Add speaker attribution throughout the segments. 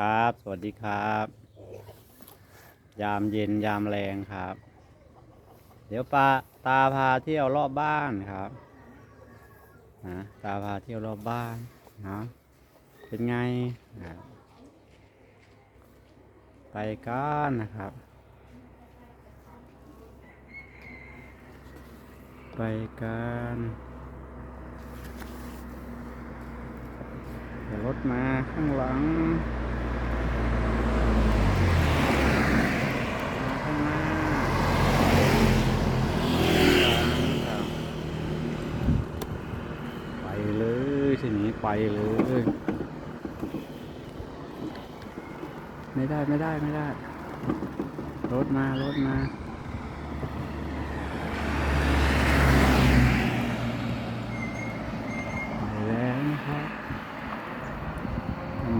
Speaker 1: ครับ สวัสดีครับ ยามเย็นยามแรงครับ เดี๋ยวปาตาพาเที่ยวรอบบ้านครับนะตาพาเที่ยวรอบบ้านเนาะเป็นไงครับไปกันนะครับ ไปกันเดี๋ยวรถมาข้างหลังมาข้างหน้าครับไปเลยทีนี้ไป เลย ไม่ได้ไม่ได้ไม่ได้ รถมารถมาไปแล้วนะครับ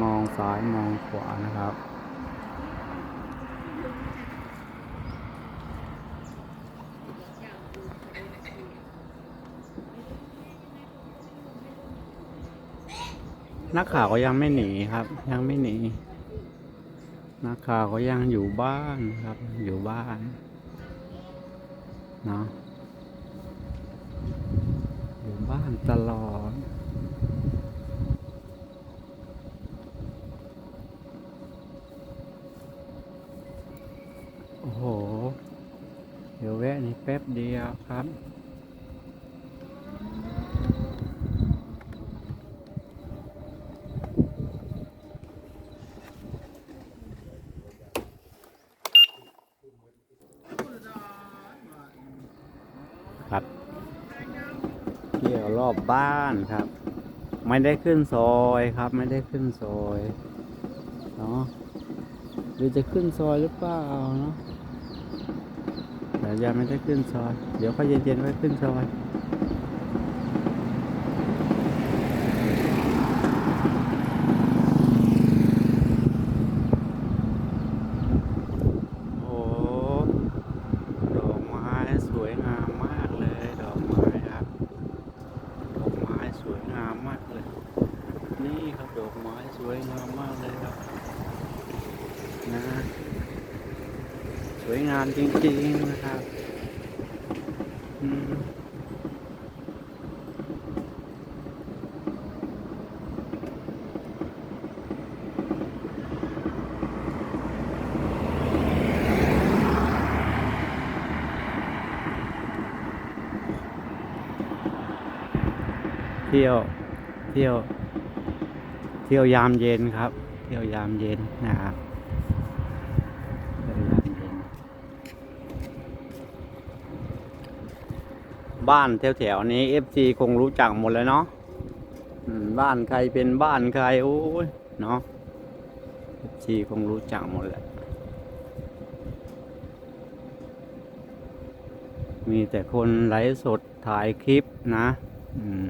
Speaker 1: มองซ้ายมองขวานะครับ นักข่าวก็ยังไม่หนีครับ ยังไม่หนี นักข่าวก็ยังอยู่บ้านครับ อยู่บ้านเนาะอยู่บ้านตลอดโอ้โห เดี๋ยวแวะนี่แป๊บเดียวครับ ครับเที่ยวรอบบ้านครับ ไม่ได้ขึ้นซอยครับ ไม่ได้ขึ้นซอยเนาะหรือจะขึ้นซอยหรือเปล่าเนาะแต่ยังไม่ได้ขึ้นซอย เดี๋ยวค่อยเย็นๆไว้ขึ้นซอย โอ้ดอกไม้สวยงามมากเลย ดอกไม้ครับ ดอกไม้สวยงามมากเลย นี่ครับดอกไม้ส วยงามมากเลยครับนะสวยงามจริงๆนะครับเที่ยว เที่ยว ที่ยวยามเย็นครับ เที่ยวยามเย็นนะครับเที่ยวยามเย็นบ้านแถวๆนี้ FC คงรู้จักหมดเลยเนาะบ้านใครเป็นบ้านใครโอ้ยเนาะ FC คงรู้จักหมดแหละมีแต่คนไลฟ์สดถ่ายคลิปนะ อืม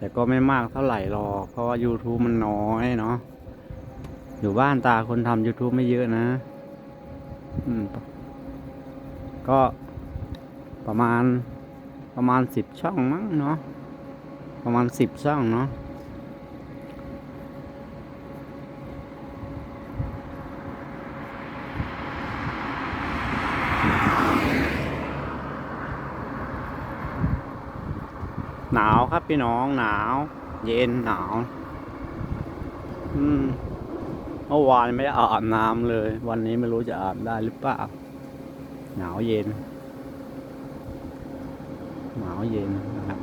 Speaker 1: แต่ก็ไม่มากเท่าไหร่หรอก เพราะว่า YouTube มันน้อยเนาะอยู่บ้านตาคนทำ YouTube ไม่เยอะนะอืมก็ประมาณประมาณสิบช่องมั้งเนาะประมาณสิบช่องเนาะ หนาวครับพี่น้องหนาว เย็นหนาว อืมเมื่อวานไม่ได้อาบน้ำเลย วันนี้ไม่รู้จะอาบได้หรือเปล่าหนาวเย็น หนาวเย็นนะครับ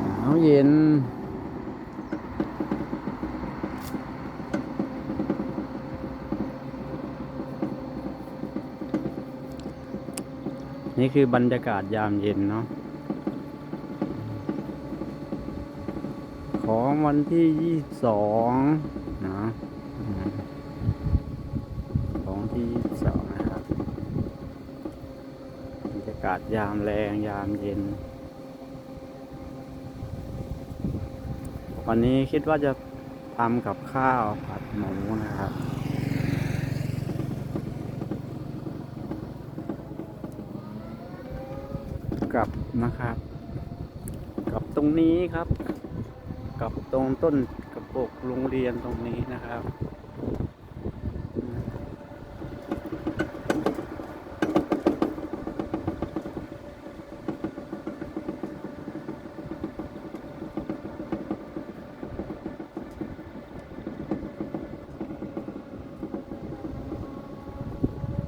Speaker 1: หนาวเย็น นี่คือบรรยากาศยามเย็นเนาะของวันที่ยี่สองนะของที่ยี่สองนะครับบรรยากาศยามแรงยามเย็น วันนี้คิดว่าจะทำกับข้าวผัดหมูนะครับ กับนะครับ กับตรงนี้ครับ กับตรงต้นกระปกโรงเรียนตรงนี้นะครับ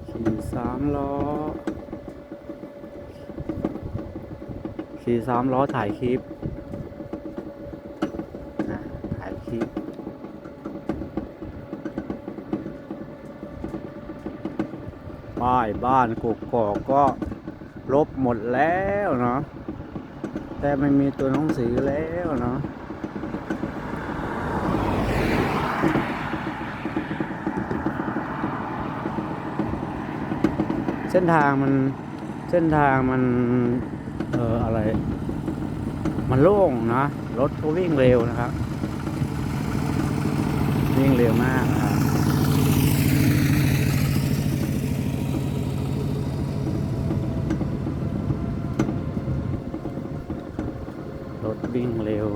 Speaker 1: ขี่สามล้อ ขี่สามล้อถ่ายคลิปนะถ่ายคลิปป้ายบ้านกกกอกก็ลบหมดแล้วเนาะแต่ไม่มีตัวหนังสือแล้วเนาะเส้นทางมันเส้นทางมัน อะไร มันโล่งนะ รถก็วิ่งเร็วนะครับ วิ่งเร็วมากนะครับรถวิ่งเร็ว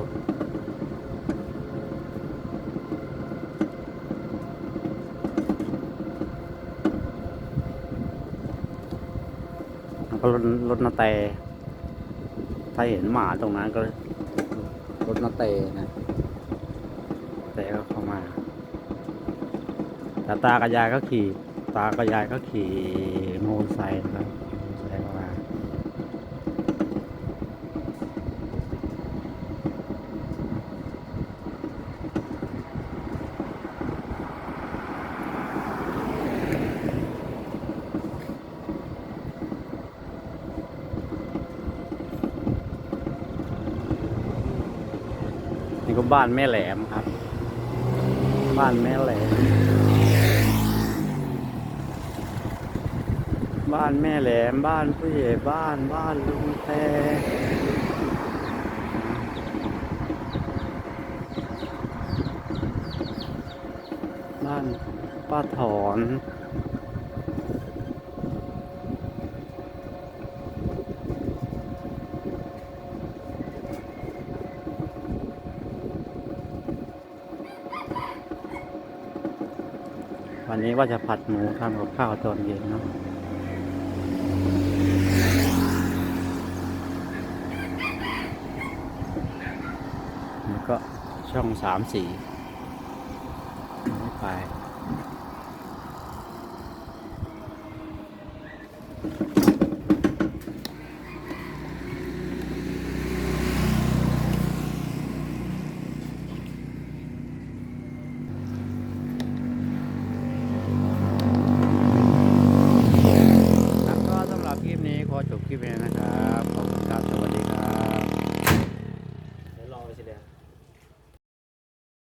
Speaker 1: รถรถนาแต ถ้าเห็นหมาตรงนั้นก็รถนาเตนะแต่ก็เข้ามาแต่ตากับยายก็ขี่ ตากับยายก็ขี่มอเตอร์ไซค์นะครับมอเตอร์ไซค์เข้ามา นี่ก็บ้านแม่แหลมครับ บ้านแม่แหลม บ้านแม่แหลม บ้านผู้ใหญ่บ้านบ้านลุงแพบ้านป้าถอน วันนี้ว่าจะผัดหมูทำกับข้าวตอนเย็นเนาะก็ช่องสามสี่ไป